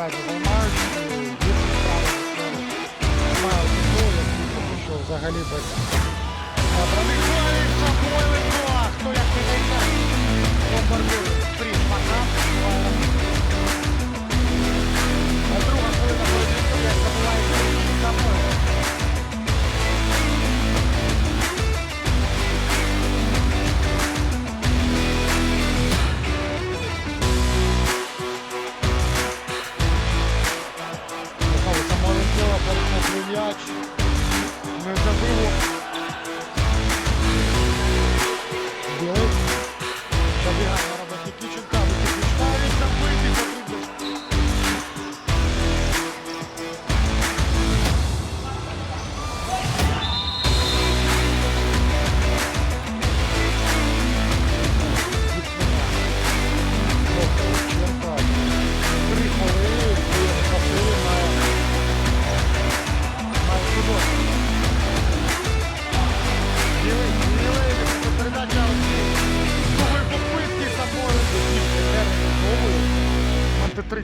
наразі займають і більше справи мають, які що взагалі без. you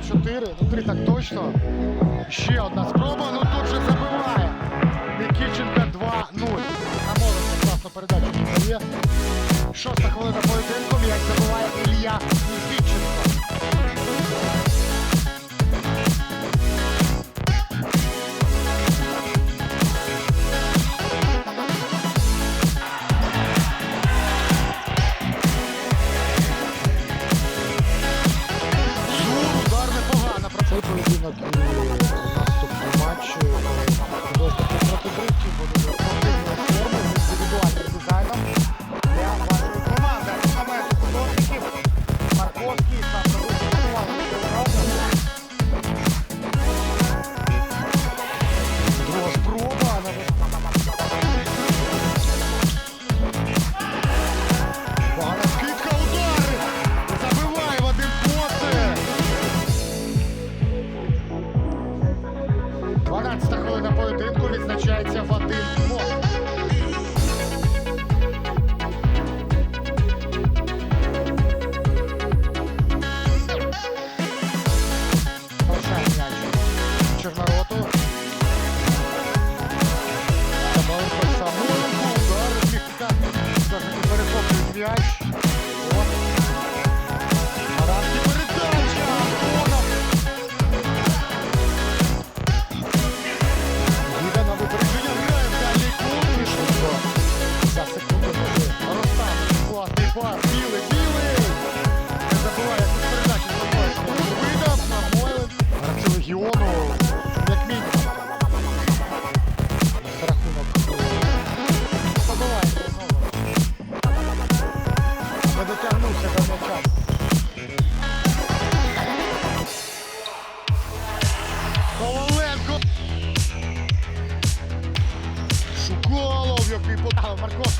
4, ну 3 так точно. Ще одна спроба, ну тут же забиває. Нікіченка 2-0. Намолиться класна передача. Шоста хвилина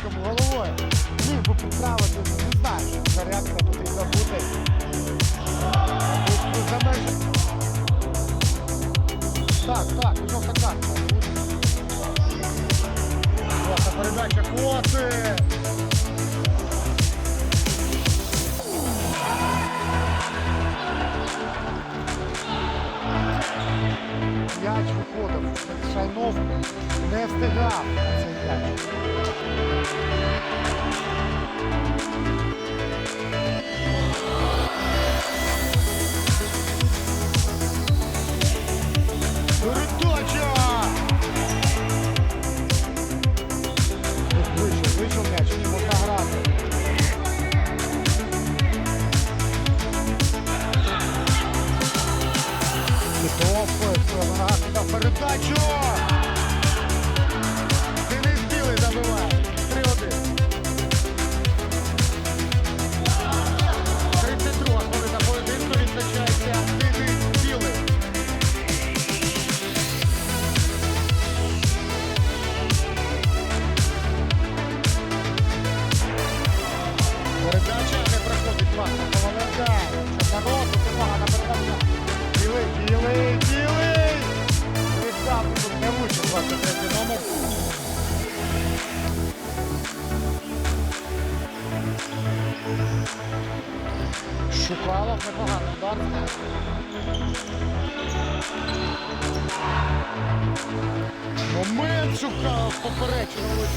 диском головою. Міг би підправити, не знаю, що зарядка потрібно бути. Будь за межі. Так, так, і жовта картка. Передача коти! виходив. Шайнов не встигав цей м'яч. передачу. Шукала непогано, так? Момент шукав попереджували.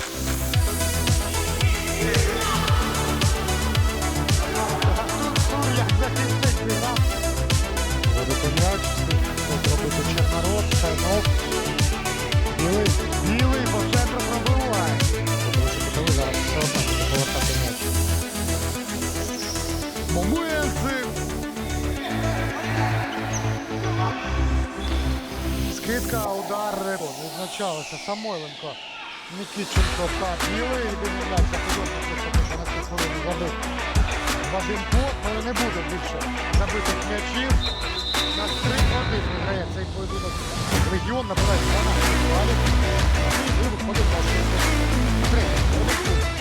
Моменти. Скидка, удар. Відзначалося Самойленко. Нікітченко та білий. М'яч за на цю хвилину забив. Вадим Кот, але не буде більше забитих м'ячів. На 3-1 виграє цей поєдинок. Регіон набирає 12 балів. Виходить на 3. Грає